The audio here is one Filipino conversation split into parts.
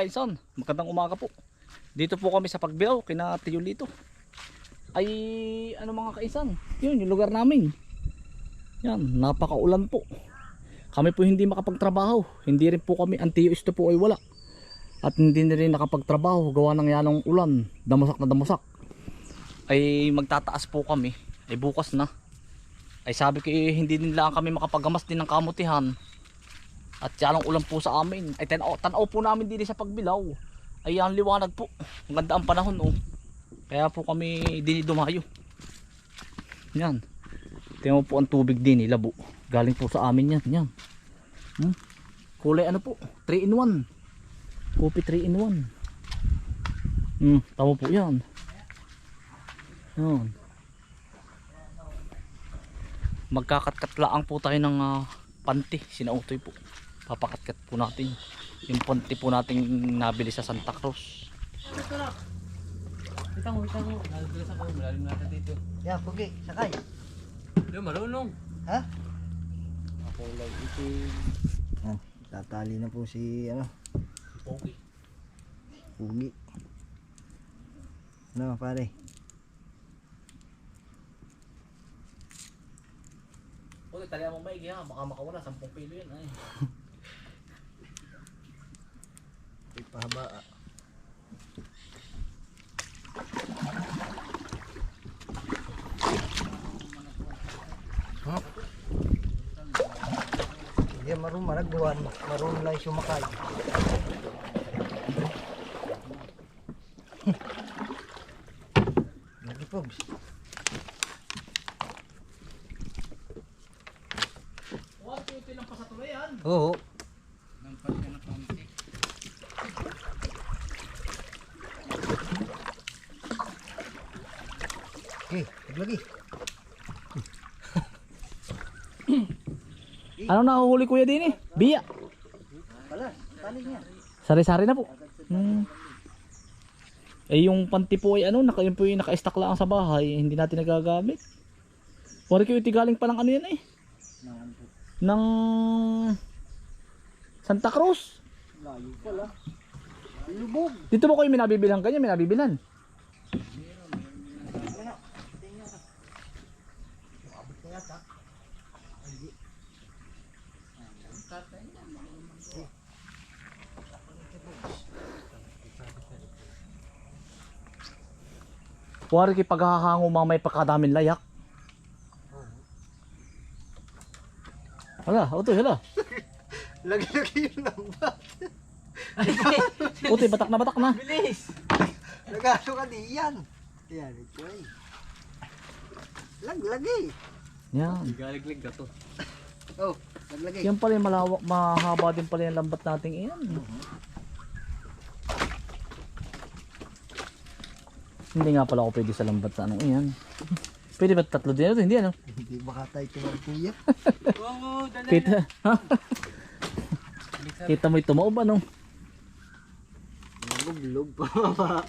kainsan, magandang umaga po. Dito po kami sa Pagbilaw, kina Tiyo Lito. Ay, ano mga kainsan, yun yung lugar namin. Yan, napakaulan po. Kami po hindi makapagtrabaho. Hindi rin po kami, ang Tiyo Isto po ay wala. At hindi na rin nakapagtrabaho, gawa ng yanong ulan, damusak na damusak. Ay magtataas po kami, ay bukas na. Ay sabi ko eh, hindi lang kami makapagamas din ng kamutihan. At yanong ulan po sa amin. Ay tanaw, tanaw po namin din sa pagbilaw. Ay ang liwanag po. Ang ganda ang panahon oh. Kaya po kami din dumayo. Yan. Tingnan po ang tubig din eh, labo. Galing po sa amin yan. Yan. Hmm? Kulay ano po? 3 in 1. Kopi 3 in 1. Hmm, tama po yan. Yan. Magkakatkat laang po tayo ng ah, panty. Sinautoy po. Papakatkat po natin. Yung panty po natin nabili sa Santa Cruz. Kita mo, kita mo. Nalaglas ako. Malalim natin dito. Ya, pugi, sakay. Hindi, marunong. Ha? Ako lang itim. Yan, tatali na po si, ano, Okay. pugi. Ano, pare? Okay, talihan mo maigi ha. Baka makawala. 10 kilo yan ay. Ipahaba. ah. Huh? Hindi marunong maragduan, marunong lang sumakay. Lagi pogs. What? Ito lang pa sa tuloy yan. Oo. Nampat ka na konti. Okay, lagi. Ano nahuhuli kuya din eh? Biya. Pala, tali niya. Sari-sari na po. Hmm. Eh yung panty po ay ano, naka, yun po yung naka-stack lang sa bahay, hindi natin nagagamit. Wari ko iti galing pa ng ano yan eh. Ng Santa Cruz. Layo pala. Lubog. Dito ba kayo may nabibilang kanya? May Wari kay paghahango mga may pagkadamin layak. Hala, utoy, hala. Lagi-lagi yung lambat. Utoy, batak na batak na. Bilis! Nagano ka di yan. Yan, ito ay. Laglagi. Yan. Galiglig ka to. Oh, laglagi. Yan pala yung malawak, mahaba din pala yung lambat nating iyan. Hindi nga pala ako pwede sa lambat na anong iyan. Pwede ba tatlo din ito? Hindi ano? Hindi baka tayo tumang kuya. Oo, dala Kita? Kita mo ito mo ba no? Lubog pa ba?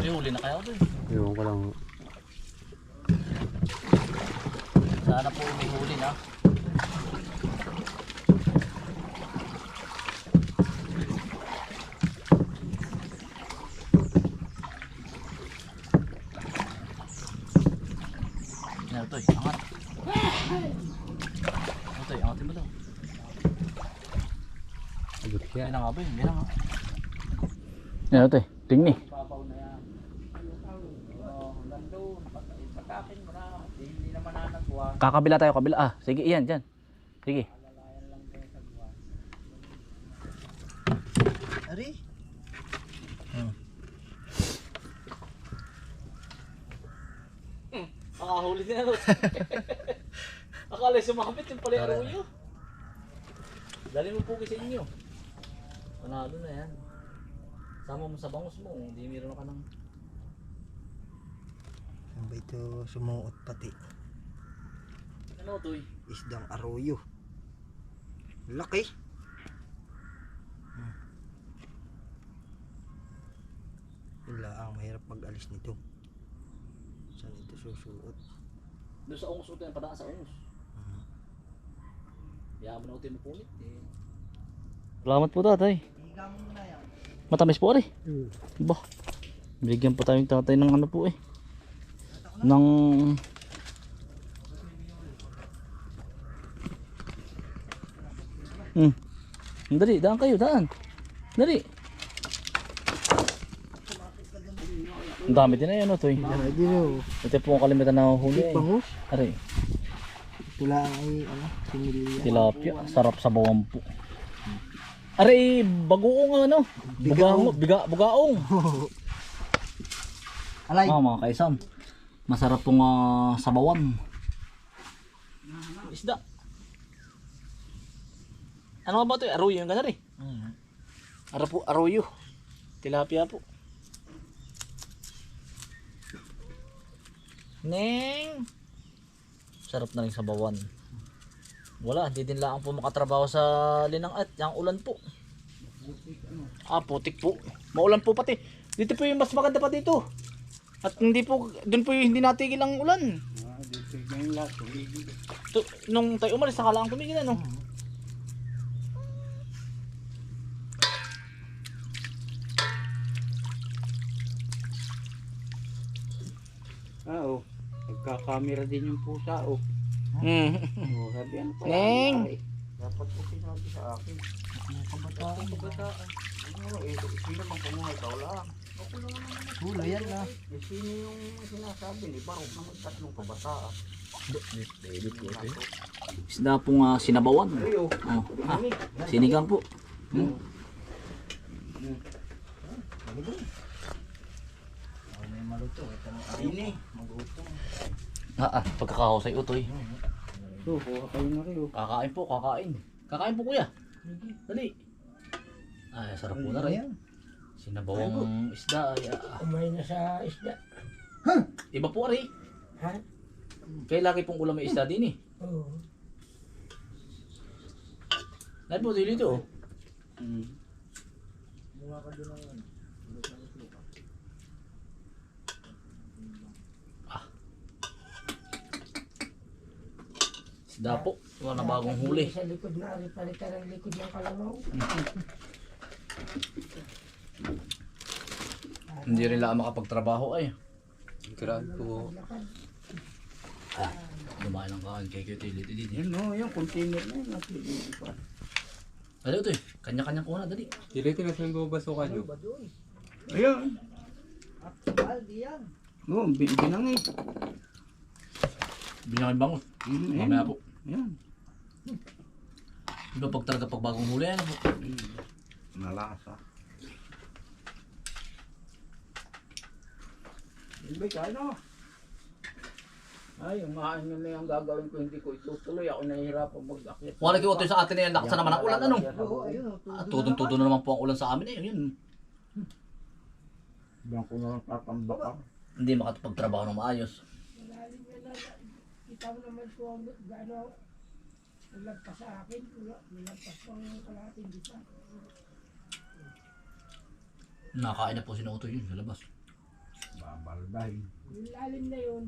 Ay, huli na kaya ito eh. Ewan ko lang. Sana po may huli na. Eh, angat. Ito eh, angatin mo daw. Agad siya. Yan na nga ba yun, yan eh, tingni. Kakabila tayo, kabila. Ah, sige, iyan, dyan. Sige. nakahuli din ano. Akala sumapit yung pala yung Tara. Dali mo po kasi inyo. Panalo na yan. Sama mo sa bangus mo, hindi meron ka ng... Ano ba ito sumuot pati? Ano, Toy? Isdang arroyo. Laki. Hmm. Wala ang mahirap mag-alis nito. Susuot? Doon sa ungos utin, padaan sa ungos. Mhm. Yaman na utin mo punit. Eh. Salamat po tatay. Matamis po ari. Ba. Bigyan po tayong tatay ng ano po eh. Ng Hmm. Dali, daan kayo, daan. Dali. Ang dami din na yan, Toy. Ay, di no. Ito po ang kalimitan na huli. Eh. Bangus. Aray, Ito lang ay, ano, tilapia. Sarap sa bawang po. Aray, bagoong ano? Bugaong, biga, bugaong. Alay. Ah, mga kaisan. Masarap pong ah, sabawan. Isda. Ano ba ito? Arroyo yung ganari. Mhm. Ara po, arroyo. Tilapia po. Neng! Sarap na rin sabawan. Wala, hindi din lang po makatrabaho sa linang at yung ulan po. Ah, putik po. Maulan po pati. Dito po yung mas maganda pa dito. At hindi po, doon po yung hindi natigil ang ulan. Ah, dito yung lahat. nung tayo umalis, nakala ang tumigil ano. Ah, oh. Nagkakamera din yung pusa, oh. Mm. Oh, sabi ano pa Neng! Dapat ko sinabi sa akin. Mga kabataan. Mga kabataan. Ano, eh, sino bang kumuha? Ikaw lang. Ako lang naman. Hulo yan ah. Eh, sino yung sinasabi ni Barok na tatlong kabataan? Isda pong ah, sinabawan. Ay, oh. Oh, ah, sinigang po. Hmm. May maluto. Ito mo. Ini. Magutom. Ah, ah, pagkakahusay utoy. So, kuha kayo na rin, oh. Kakain po, kakain. Kakain po kuya. Dali. Ay, sarap po na rin. Sinabawang isda. Ay, ah, ah. Umay na sa isda. Iba po rin. Ha? Kaya lagi pong ulam may isda din eh. Oo. Lahat po dito oh. Mm. Isda po. Wala na bagong huli. Sa likod na ari palitan ang likod ng kalabaw. Hindi rin lang makapagtrabaho ay. Grabe po. Lakad. Lumayan ang kain kay utility din. eh. Yun, no, yung container na yun. napili pa. Dali ito eh. Kanya-kanya ko na, dali. Dili ko na sa babasukan nyo. Ayun. Yan. No, bin binangay. Binyangin bangon. Mm, ayun. Mamaya po. Ayan. Iba pag talaga pag bagong huli ano po. Malasa. Hindi ka ano? Ay, yung maan nyo na yung gagawin ko, hindi ko itutuloy. Ako nahihirapan mag-akit. Wala kayo ito sa atin na yan. Nakasa naman ang ulan ano. Oo, ayun. oh, Ah, Tudong-tudo na naman po ang ulan sa amin eh. Yun. Diyan ko na lang tatambak Hindi makapagtrabaho ng maayos. Malalim yan na. Kita mo naman kung gaano nalagpas sa akin. Nalagpas pa ang kalahating dito. Nakain na po si Noto yun sa labas. Babaldahin. Yung lalim na yun,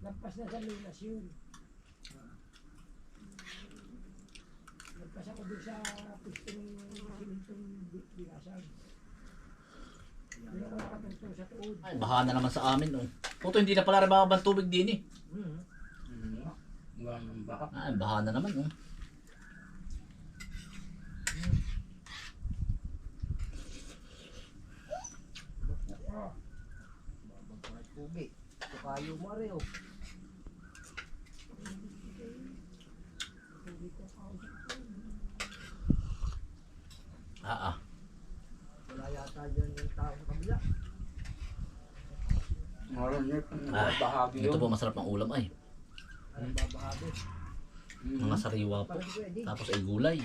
lagpas na sa lunas yun. Lagpas ako doon sa pistong sa tuod. Ay, baha na naman sa amin oh. Noto hindi na pala rin babang tubig din eh. Ganun ba? Ay, baha na naman oh. Tubig. Tukayo mo rin oh. Ah ah. Wala yata dyan yung tao sa kabila. Ah, Ito po masarap ng ulam ay. Anong babahagi? Mm. Mga sariwa po. Tapos ay gulay.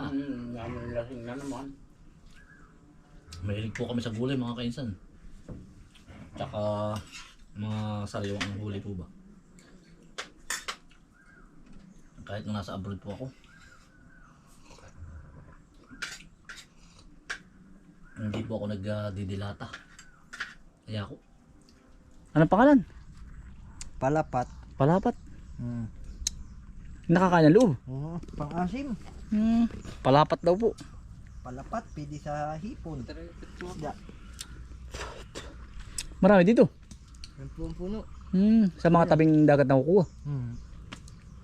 Ah. Mm, namin lasing na naman. Mahilig po kami sa gulay mga kainsan. Tsaka mga sariwang huli po ba. Kahit nung nasa abroad po ako. Hindi po ako nagdidilata. Kaya ako. Anong pangalan? Palapat. Palapat. Hmm. Nakakain ng loob. Oo, pang-asim. Hmm. Palapat daw po. Palapat, pwede sa hipon. Isda. Marami dito. Ang puno. Hmm. Sa mga tabing dagat na kukuha. Hmm.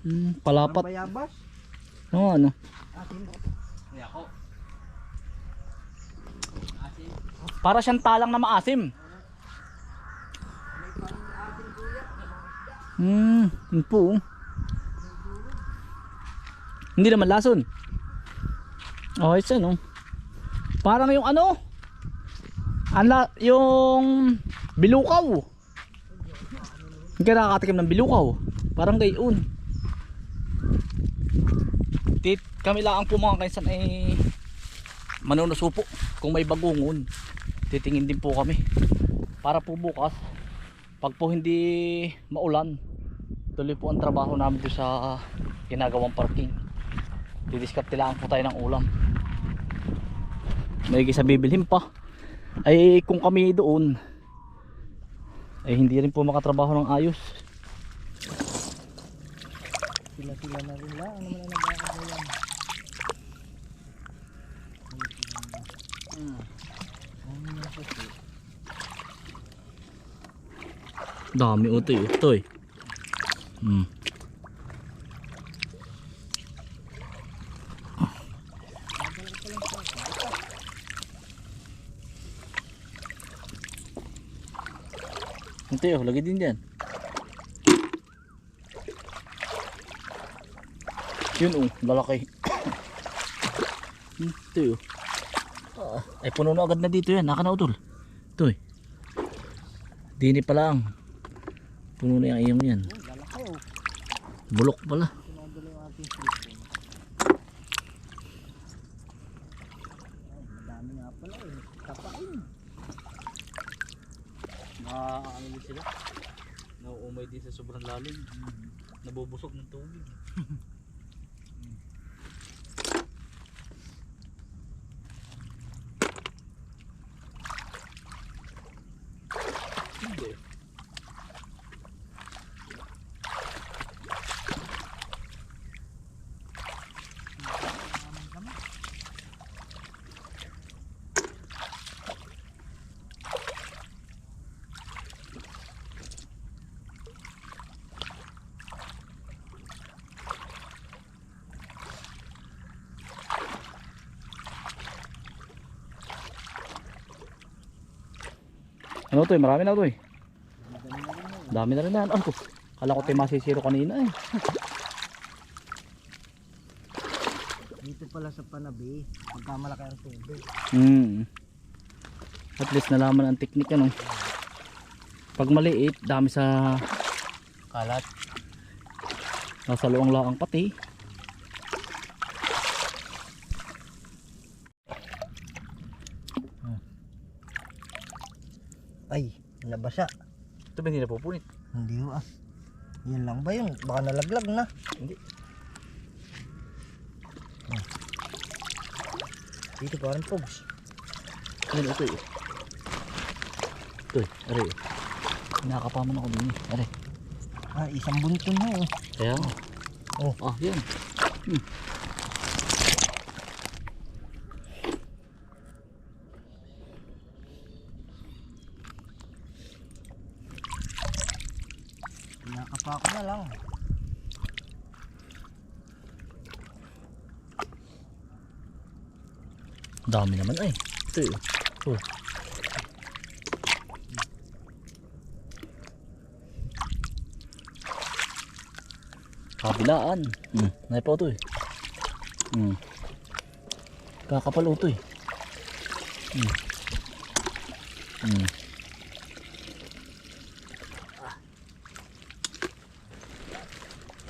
Hmm. Palapat. Ang bayabas. Oo, ano. Asim. Para siyang talang na maasim. Hmm, yun po. Hindi naman lason. Oh, it's ano. Parang yung ano? Ala, yung bilukaw. Hindi ka nakakatikim ng bilukaw. Parang gayon. Tit, kami lang po mga kaisan ay manunuso po kung may bagungon titingin din po kami para po bukas pag po hindi maulan tuloy po ang trabaho namin doon sa ginagawang parking. Didiskarte lang po tayo ng ulam. May sa bibilhin pa. Ay kung kami doon ay hindi rin po makatrabaho ng ayos. Sila-sila na rin lang. Ano man ang nag-aagayan. Ano yung puso? Dami utoy utoy hmm. Ito yun, lagi din dyan. Yun oh, lalaki. Hmm, Ito yun. Ah, ay puno na agad na dito yan, nakanautol. Ito eh. Dini pa lang. Puno na yung iyong yan. Bulok pala. Madami nga pala eh. Kapain. Nakaano din sila. Nauumay din sa sobrang lalim. Nabubusog ng tubig. Hindi. Ano to eh, marami na to eh. Dami na rin yan. Ano ko? Kala ko tayo masisiro kanina eh. Dito pala sa panabi. Pagka malaki ang tubig. Hmm. At least nalaman ang teknik ano. Pag maliit, dami sa kalat. Nasa luang laang pati. Ay, nabasa. Ito ba hindi napupunit? Hindi ho ah. Yan lang ba yun? Baka nalaglag na. Hindi. Dito parang pogs. Ano ito eh. Ito eh, aray eh. Nakakapaman ako din eh. Aray. Ah, isang bunton ho. oh. Kaya nga. Oh. Ah, yan. Pinakapa ko na lang. Dami naman ay. Ito eh. Oh. Kabilaan. Hmm. Naipa ito eh. Hmm. Kakapal ito eh. Hmm.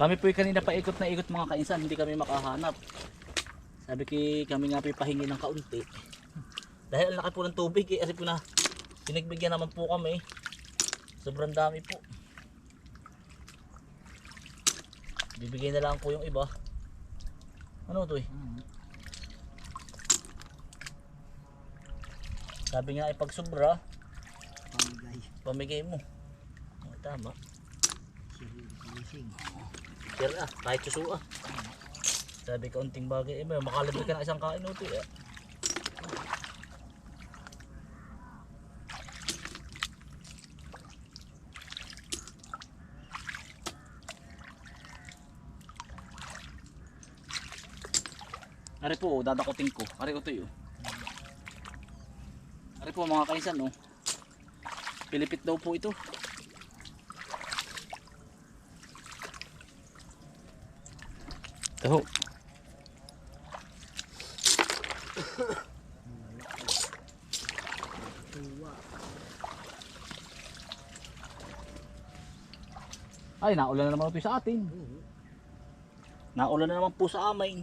Kami po kanina pa ikot na ikot mga kainsan, hindi kami makahanap. Sabi ki kami nga pahingi ng kaunti. Dahil ang laki po ng tubig eh, kasi po na pinagbigyan naman po kami. Sobrang dami po. Bibigay na lang po yung iba. Ano to eh? Sabi nga ay pag sobra, Pamigay. pamigay mo. Tama. Silising. Pero ah, kahit susu ah. Sabi ka unting bagay, eh, makalibre ka na isang kain uti eh. Ari po, oh, dadakutin ko. Ari ito yun. Ari po mga kaisan, oh. Pilipit daw po ito. Ay, naulan na naman ito sa atin. Naulan na naman po sa amin.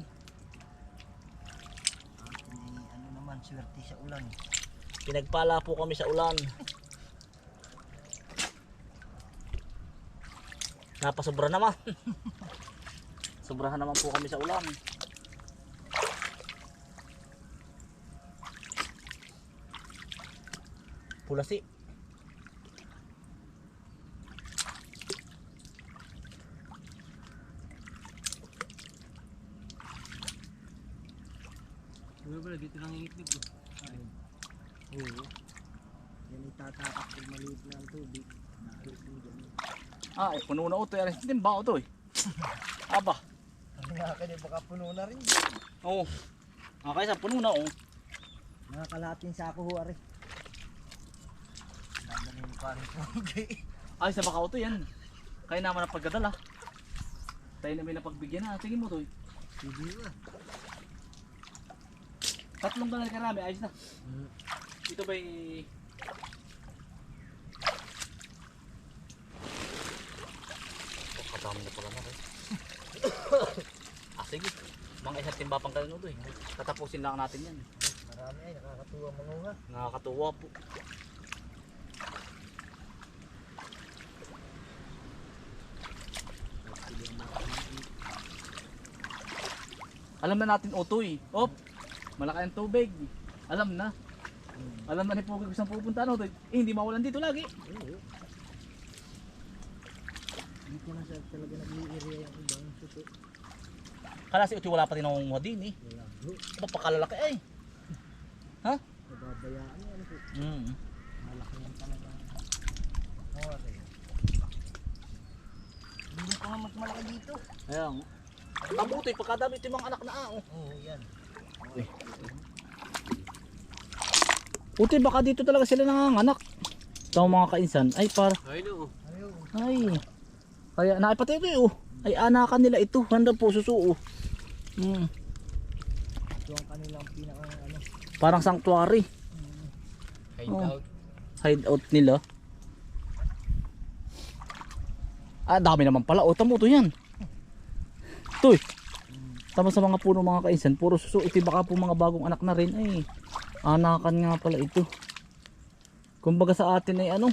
Ano naman, swerte sa ulan. Pinagpala po kami sa ulan. Napasobra naman. Sobrahan naman po kami sa ulan. Pulasi. Ano ba, dito nang iitlog. Ay. Oo. Yan itatapak pag maliit na ang tubig. Naalis din dyan. Ah, eh, puno na ito. Aris, hindi ba ito eh. Aba. Ang nga kanya baka puno na rin. Oo. Ah, kaysa puno na oh. Mga kalahating sako ho, ari. Dadalhin pa rin po. Ay, sa baka ito yan. Kaya naman ang pagdadala. Tayo na may napagbigyan na. Tingin mo to eh. Hindi ba? Tatlong ganal karami, ayos na. Hmm. Ito ba'y... Oh, katami na pala na eh. ah, sige. Mga isang timba pang kanino to eh. Tatapusin lang natin yan. Marami ay nakakatuwa mangunga. Nakakatuwa po. Alam na natin utoy. Op, malaki ang tubig. Alam na. Alam na ni Pogi kung saan pupunta ano. Eh, hindi mawalan dito lagi. Dito na sa talaga nag-i-area yung ibang suso. Kala si utoy wala pa rin nangunguha din eh. Wala. Napakalalaki eh. Nababayaan yan. Ano po? Mm. Malaki yan talaga. Ari. Hindi nga mas malaki dito. Ayan. Tabutoy, pagkadami ito yung mga anak na ah. oh. Oo, yan. Utoy, baka dito talaga sila nanganganak. Ito mga kainsan. Ay, par. Ay, no. Ay. Kaya naipatay ito eh, oh. Ay anakan nila ito. Handa po suso oh. Mm. Ito ang kanilang pinaka ano. Parang sanctuary. Hideout. Hideout nila. Ah, dami naman pala. O, tamo to yan. Eh. Tama sa mga puno mga kainsan. Puro suso. Ito baka po mga bagong anak na rin. Ay, anakan nga pala ito. Kumbaga sa atin ay ano.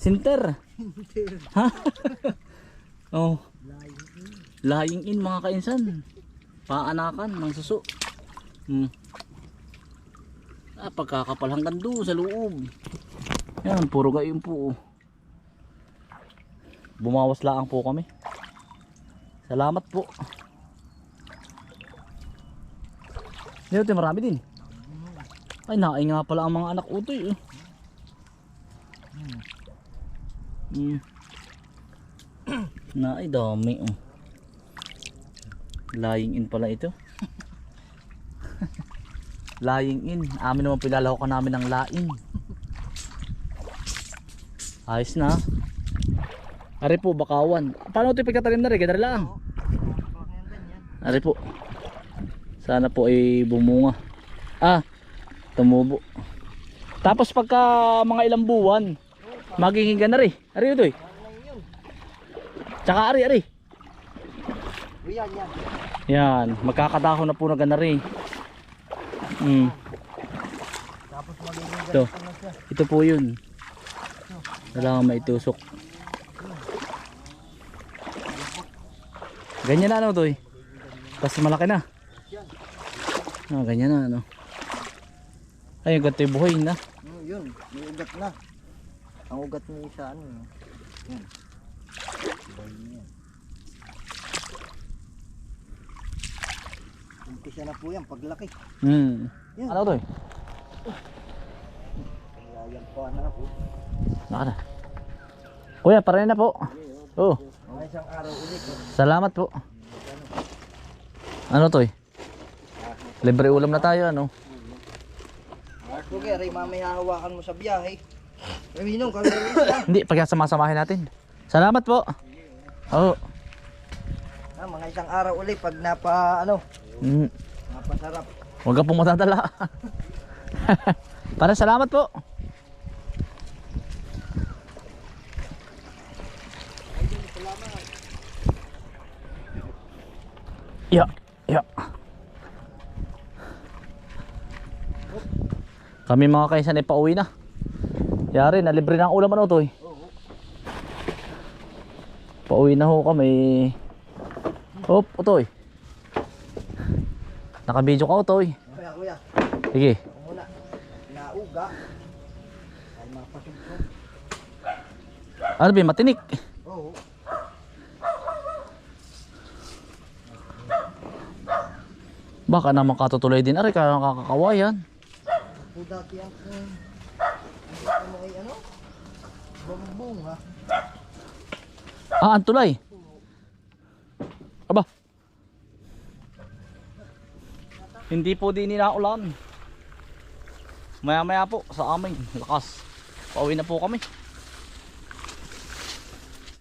Sinter. ha? oh. Lying in mga kainsan. Paanakan ng suso. Hmm. Ah, pagkakapal hanggang doon sa loob. Yan, puro gayon po. oh. Bumawas lang po kami. Salamat po. Dito marami din. Ay, naay nga pala ang mga anak utoy. Eh. Hmm. Naay dami. Oh. Lying in pala ito. lying in. Amin naman pilalawakan namin ng laing. Ayos na. Ari po, bakawan. Paano ito pagkatalim na rin? Gadar lang. Ari po. Sana po ay bumunga. Ah, tumubo. Tapos pagka mga ilang buwan, magiging na rin. Ari ito eh. Tsaka ari, ari. Yan, yan. Magkakadahon na po na gana rin. Magiging Ito. Ito po yun. Kailangan maitusok. Ganyan na ano to eh. Tapos malaki na. Ah, ganyan na ano. Ay, ganito yung buhay na. Hmm, yun. May ugat na. Ang ugat niya sa ano. Yan. Bay niya. Umpisa na po yan paglaki. Hmm. Yan. Ano to eh? Kaya yan po na po. Naka na. Kuya, pare na po. Oh, Mga isang araw ulit. oh. salamat po. Ano to eh? Libre ulam na tayo ano? Okay, Ray, mamaya hawakan mo sa biyahe. May minong, kalalis na. Hindi, pagkasamasamahin natin. Salamat po. Oh. Ah, mga isang araw ulit pag napa, ano, Mm. napasarap. Huwag ka pong matadala. Para salamat po. Ya, Kami mga kaisan ay pauwi na. Yari, nalibre na ang ulam ano to eh. Pauwi na ho kami. Hop, utoy. Nakabidyo ka. Kaya kuya, Sige. muna. Nauga. Ay mapasubsob. Ano ba, matinik. Oo. Baka naman katutuloy din. Aray, kaya Ito dati ang, ano ay ano? Bambong ha. Ah, ang tulay. Aba. Hindi po din ninaulan. Maya maya po sa amin. Lakas. Pauwi na po kami.